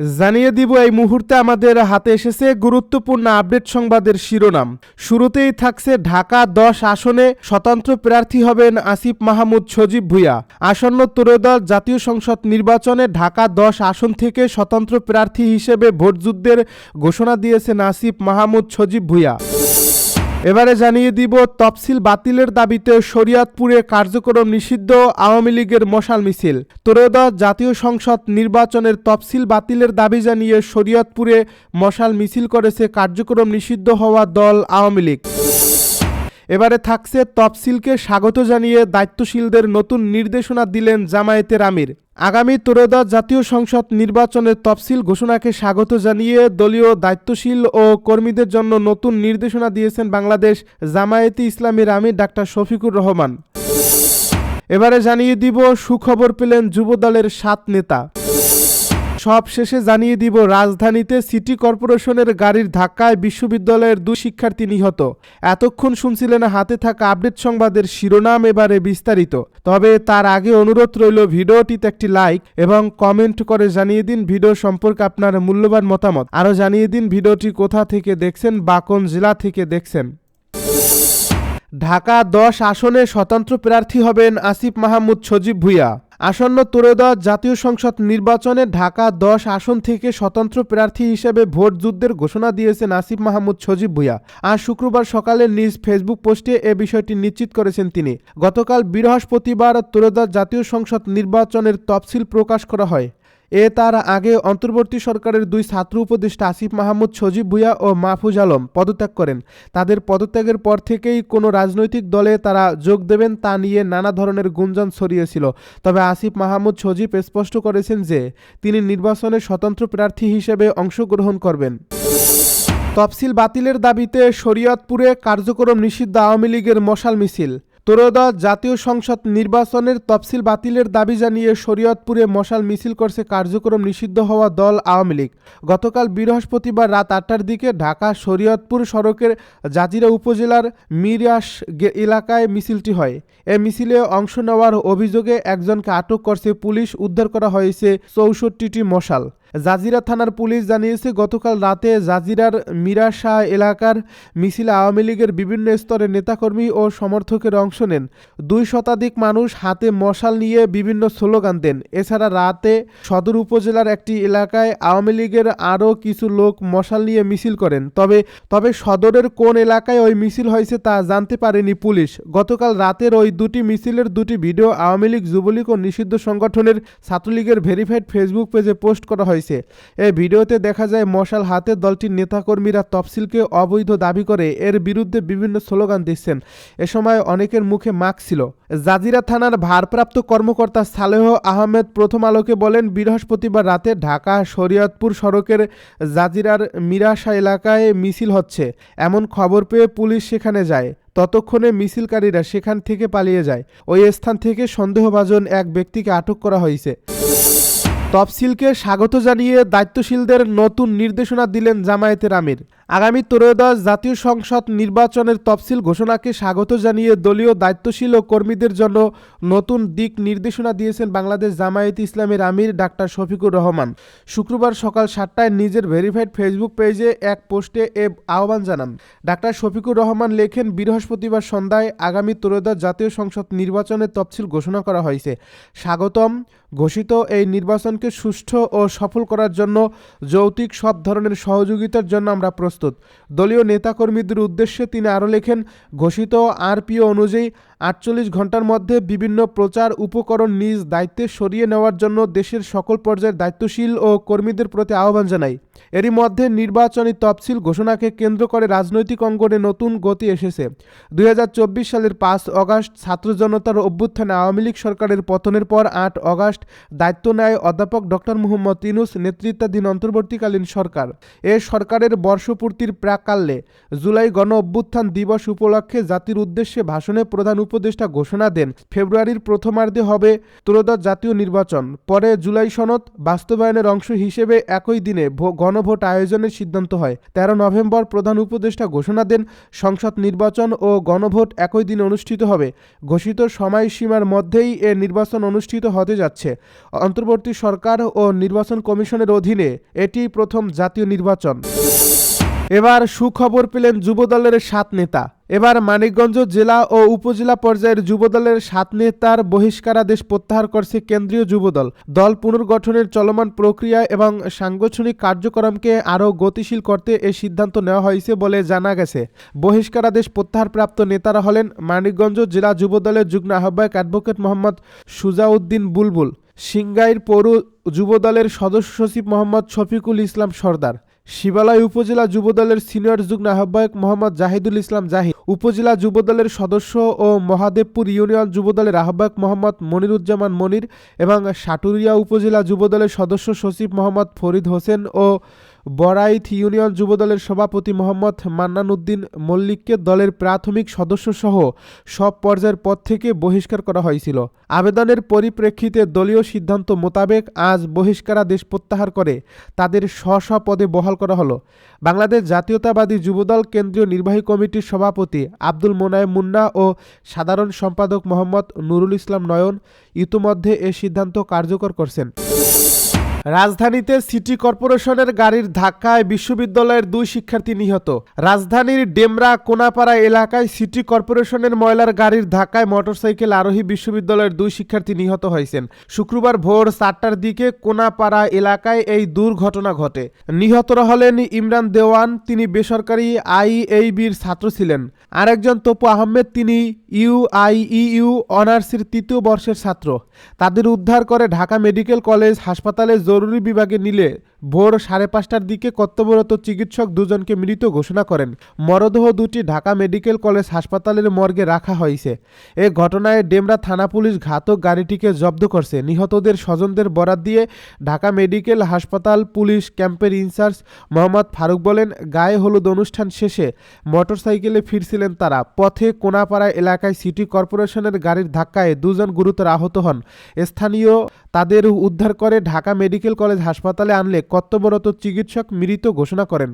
জানিয়ে দিব এই মুহূর্তে আমাদের হাতে এসেছে গুরুত্বপূর্ণ আপডেট সংবাদের শিরোনাম। শুরুতেই থাকছে ঢাকা দশ আসনে স্বতন্ত্র প্রার্থী হবেন আসিফ মাহমুদ সজীব ভুইয়া। আসন্ন ত্রয়োদশ জাতীয় সংসদ নির্বাচনে ঢাকা দশ আসন থেকে স্বতন্ত্র প্রার্থী হিসেবে ভোটযুদ্ধের ঘোষণা দিয়েছেন আসিফ মাহমুদ সজীব ভুইয়া। এবারে জানিয়ে দিব, তফসিল বাতিলের দাবিতে শরিয়াতপুরে কার্যক্রম নিষিদ্ধ আওয়ামী লীগের মশাল মিছিল। ত্রয়োদশ জাতীয় সংসদ নির্বাচনের তফসিল বাতিলের দাবি জানিয়ে শরিয়তপুরে মশাল মিছিল করেছে কার্যক্রম নিষিদ্ধ হওয়া দল আওয়ামী লীগ। এবারে থাকছে তফসিলকে স্বাগত জানিয়ে দায়িত্বশীলদের নতুন নির্দেশনা দিলেন জামায়াতের আমির। আগামী ত্রয়োদশ জাতীয় সংসদ নির্বাচনের তফসিল ঘোষণাকে স্বাগত জানিয়ে দলীয় দায়িত্বশীল ও কর্মীদের জন্য নতুন নির্দেশনা দিয়েছেন বাংলাদেশ জামায়াতি ইসলামের আমির ডাক্তার শফিকুর রহমান। এবারে জানিয়ে দিব সুখবর পেলেন যুবদলের সাত নেতা। সব শেষে জানিয়ে দিব, রাজধানীতে সিটি কর্পোরেশনের গাড়ির ধাক্কায় বিশ্ববিদ্যালয়ের দুই শিক্ষার্থী নিহত। এতক্ষণ শুনছিলেন হাতে থাকা আপডেট সংবাদের শিরোনাম এবারে বিস্তারিত। তবে তার আগে অনুরোধ রইল ভিডিওটিতে একটি লাইক এবং কমেন্ট করে জানিয়ে দিন ভিডিও সম্পর্কে আপনার মূল্যবান মতামত। আরও জানিয়ে দিন ভিডিওটি কোথা থেকে দেখছেন বা কোন জেলা থেকে দেখছেন। ঢাকা দশ আসনে স্বতন্ত্র প্রার্থী হবেন আসিফ মাহমুদ সজীব ভুইয়া। আসন্ন ত্রয়োদশ জাতীয় সংসদ নির্বাচনে ঢাকা দশ আসন থেকে স্বতন্ত্র প্রার্থী হিসেবে ভোট যুদ্ধের ঘোষণা দিয়েছেন আসিফ মাহমুদ সজীব ভুইয়া আজ শুক্রবার সকালে নিজ ফেসবুক পোস্টে এ বিষয়টি নিশ্চিত করেছেন তিনি। গতকাল বৃহস্পতিবার ত্রয়োদশ জাতীয় সংসদ নির্বাচনের তফসিল প্রকাশ করা হয়। এ তার আগে অন্তর্বর্তী সরকারের দুই ছাত্র উপদেষ্টা আসিফ মাহমুদ, সজীব ভুইয়া ও মাহফুজ আলম পদত্যাগ করেন। তাদের পদত্যাগের পর থেকেই কোনো রাজনৈতিক দলে তারা যোগ দেবেন তা নিয়ে নানা ধরনের গুঞ্জন ছড়িয়েছিল। তবে আসিফ মাহমুদ, সজীব স্পষ্ট করেছেন যে, তিনি নির্বাচনে স্বতন্ত্র প্রার্থী হিসেবে অংশগ্রহণ করবেন। তফসিল বাতিলের দাবিতে শরীয়তপুরে কার্যক্রম নিষিদ্ধ আওয়ামী লীগের মশাল মিছিল। ত্রয়োদশ জাতীয় সংসদ নির্বাচনের তফসিল বাতিলের দাবি জানিয়ে শরীয়তপুরে মশাল মিছিল করছে কার্যক্রম নিষিদ্ধ হওয়া দল আওয়ামী লীগ। গতকাল বৃহস্পতিবার রাত আটটার দিকে ঢাকা শরীয়তপুর সড়কের জাজিরা উপজেলার মিরাস গে- এলাকায় মিছিলটি হয়। এ মিছিলে অংশ নেওয়ার অভিযোগে একজনকে আটক করছে পুলিশ। উদ্ধার করা হয়েছে চৌষট্টিটি মশাল। জাজিরা থানার পুলিশ জানিয়েছে, গতকাল রাতে জাজিরার মিরাশা এলাকার মিছিলে আওয়ামী লীগের বিভিন্ন স্তরের নেতাকর্মী ও সমর্থকের অংশ নেন। দুই শতাধিক মানুষ হাতে মশাল নিয়ে বিভিন্ন স্লোগান দেন। এছাড়া রাতে সদর উপজেলার একটি এলাকায় আওয়ামী লীগের আরও কিছু লোক মশাল নিয়ে মিছিল করেন। তবে তবে সদরের কোন এলাকায় ওই মিছিল হয়েছে তা জানতে পারেনি পুলিশ। গতকাল রাতের ওই দুটি মিছিলের দুটি ভিডিও আওয়ামী লীগ যুবলীগ ও নিষিদ্ধ সংগঠনের ছাত্রলীগের ভেরিফাইড ফেসবুক পেজে পোস্ট করা হয়েছে। এই ভিডিওতে দেখা যায়, মশাল হাতে দলটির নেতাকর্মীরা তফসিলকে অবৈধ দাবি করে এর বিরুদ্ধে বিভিন্ন স্লোগান দিচ্ছেন। এ সময় অনেকের মুখে মাস্ক ছিল। জাজিরা থানার ভারপ্রাপ্ত কর্মকর্তা সালেহ আহমেদ প্রথম আলোকে বলেন, বৃহস্পতিবার রাতে ঢাকা শরীয়তপুর সড়কের জাজিরার মিরাশা এলাকায় মিছিল হচ্ছে। এমন খবর পেয়ে পুলিশ সেখানে যায়। ততক্ষণে মিছিলকারীরা সেখান থেকে পালিয়ে যায়। ওই স্থান থেকে সন্দেহভাজন এক ব্যক্তিকে আটক করা হয়েছে। তফসিলকে স্বাগত জানিয়ে দায়িত্বশীলদের নতুন নির্দেশনা দিলেন জামায়াতের আমির আগামী ত্রয়োদশ জাতীয় সংসদ নির্বাচনের তফসিল ঘোষণাকে স্বাগত জানিয়ে দলীয় দায়িত্বশীল ও কর্মীদের জন্য নতুন দিক নির্দেশনা দিয়েছেন বাংলাদেশ জামায়াত ইসলামের আমির ডাক্তার শফিকুর রহমান। শুক্রবার সকাল সাতটায় নিজের ভেরিফাইড ফেসবুক পেজে এক পোস্টে এ আহ্বান জানান। ডাক্তার শফিকুর রহমান লেখেন, বৃহস্পতিবার সন্ধ্যায় আগামী ত্রয়োদশ জাতীয় সংসদ নির্বাচনের তফসিল ঘোষণা করা হয়েছে। স্বাগতম, ঘোষিত এই নির্বাচনকে সুষ্ঠু ও সফল করার জন্য যৌতিক সব ধরনের সহযোগিতার জন্য আমরা প্রস্তুত। দলীয় নেতাকর্মীদের উদ্দেশ্যে তিনি আরও লেখেন ঘোষিত আরপিও অনুযায়ী আটচল্লিশ ঘণ্টার মধ্যে বিভিন্ন প্রচার উপকরণ নিজ দায়িত্বে সরিয়ে নেওয়ার জন্য দেশের সকল পর্যায়ের দায়িত্বশীল ও কর্মীদের প্রতি আহ্বান জানাই। এরই মধ্যে নির্বাচনী তফসিল ঘোষণাকে কেন্দ্র করে রাজনৈতিক অঙ্গনে নতুন গতি এসেছে। দুই হাজার চব্বিশ সালের পাঁচ অগাস্ট ছাত্র জনতার অভ্যুত্থানে আওয়ামী লীগ সরকারের পতনের পর আট অগাস্ট দায়িত্ব নেয় অধ্যাপক ডক্টর মোহাম্মদ ইনুস নেতৃত্বাধীন অন্তর্বর্তীকালীন সরকার। এ সরকারের বর্ষপূর্তির প্রাকাল্যে জুলাই গণ অভ্যুত্থান দিবস উপলক্ষে জাতির উদ্দেশ্যে ভাষণে প্রধান উপদেষ্টা ঘোষণা দেন, ফেব্রুয়ারির প্রথমার্ধে হবে ত্রয়োদশ জাতীয় নির্বাচন। পরে জুলাই সনদ বাস্তবায়নের অংশ হিসেবে একই দিনে গণভোট আয়োজনের সিদ্ধান্ত হয়। তেরো নভেম্বর প্রধান উপদেষ্টা ঘোষণা দেন, সংসদ নির্বাচন ও গণভোট একই দিনে অনুষ্ঠিত হবে। ঘোষিত সময়সীমার মধ্যেই এ নির্বাচন অনুষ্ঠিত হতে যাচ্ছে। অন্তর্বর্তী সরকার ও নির্বাচন কমিশনের অধীনে এটি প্রথম জাতীয় নির্বাচন। এবার সুখবর পেলেন যুবদলের সাত নেতা। এবার মানিকগঞ্জ জেলা ও উপজেলা পর্যায়ের যুবদলের সাত নেতার বহিষ্কারাদেশ প্রত্যাহার করছে কেন্দ্রীয় যুবদল। দল পুনর্গঠনের চলমান প্রক্রিয়া এবং সাংগঠনিক কার্যক্রমকে আরও গতিশীল করতে এ সিদ্ধান্ত নেওয়া হয়েছে বলে জানা গেছে। বহিষ্কারাদেশ প্রত্যাহারপ্রাপ্ত নেতারা হলেন মানিকগঞ্জ জেলা যুবদলের যুগ্ম আহ্বায়ক অ্যাডভোকেট মোহাম্মদ সুজাউদ্দিন বুলবুল সিংগাইর পৌর যুবদলের সদস্য সচিব মোহাম্মদ শফিকুল ইসলাম সর্দার। শিবালয় উপজেলা যুবদলের সিনিয়র যুগ্ম আহ্বায়ক মোহাম্মদ জাহিদুল ইসলাম জাহিদ, উপজেলা যুবদলের সদস্য ও মহাদেবপুর ইউনিয়ন যুবদলের আহ্বায়ক মোহাম্মদ মনিরুজ্জামান মনির এবং সাটুরিয়া উপজেলা যুবদলের সদস্য সচিব মোহাম্মদ ফরিদ হোসেন ও বড়াইথ ইউনিয়ন যুবদলের সভাপতি মোহাম্মদ মান্নান উদ্দিন মল্লিককে দলের প্রাথমিক সদস্যসহ সব পর্যায়ের পদ থেকে বহিষ্কার করা হয়েছিল। আবেদনের পরিপ্রেক্ষিতে দলীয় সিদ্ধান্ত মোতাবেক আজ বহিষ্কারাদেশ প্রত্যাহার করে, তাদের স্ব স্ব পদে বহাল করা হলো। বাংলাদেশ জাতীয়তাবাদী যুবদল কেন্দ্রীয় নির্বাহী কমিটির সভাপতি আব্দুল মোনায়েম মুন্না ও সাধারণ সম্পাদক মোহাম্মদ নুরুল ইসলাম নয়ন ইতোমধ্যে এ সিদ্ধান্ত কার্যকর করছেন। রাজধানীতে সিটি কর্পোরেশনের গাড়ির ধাক্কায় বিশ্ববিদ্যালয়ের দুই শিক্ষার্থী নিহত। রাজধানীর ডেমরা কোনাপাড়া এলাকায় সিটি কর্পোরেশনের ময়লার গাড়ির ধাক্কায় মোটরসাইকেল আরোহী বিশ্ববিদ্যালয়ের দুই শিক্ষার্থী নিহত হয়েছেন। শুক্রবার ভোর চারটার দিকে কোনাপাড়া এলাকায় এই দুর্ঘটনা ঘটে। নিহতরা হলেন ইমরান দেওয়ান, তিনি বেসরকারি আইএইবির ছাত্র ছিলেন। আরেকজন তপু আহমেদ, তিনি ইউআইইউ অনার্সের তৃতীয় বর্ষের ছাত্র। তাদের উদ্ধার করে ঢাকা মেডিকেল কলেজ হাসপাতালে জরুরি বিভাগে নিলে ভোর সাড়ে পাঁচটার দিকে কর্তব্যরত চিকিৎসক দুজনকে মৃত ঘোষণা করেন। মরদেহ দুটি ঢাকা মেডিকেল কলেজ হাসপাতালের মর্গে রাখা হয়েছে। এ ঘটনায় ডেমরা থানা পুলিশ ঘাতক গাড়িটিকে জব্দ করছে। নিহতদের স্বজনদের বরাত দিয়ে ঢাকা মেডিকেল হাসপাতাল পুলিশ ক্যাম্পের ইনচার্জ মোহাম্মদ ফারুক বলেন, গায়ে হলুদ অনুষ্ঠান শেষে মোটরসাইকেলে ফিরছিলেন তারা। পথে কোনাপাড়া এলাকায় সিটি কর্পোরেশনের গাড়ির ধাক্কায় দুজন গুরুতর আহত হন। স্থানীয় তাদের উদ্ধার করে ঢাকা মেডিকেল কলেজ হাসপাতালে আনলে কর্তব্যরত চিকিৎসক মৃত ঘোষণা করেন।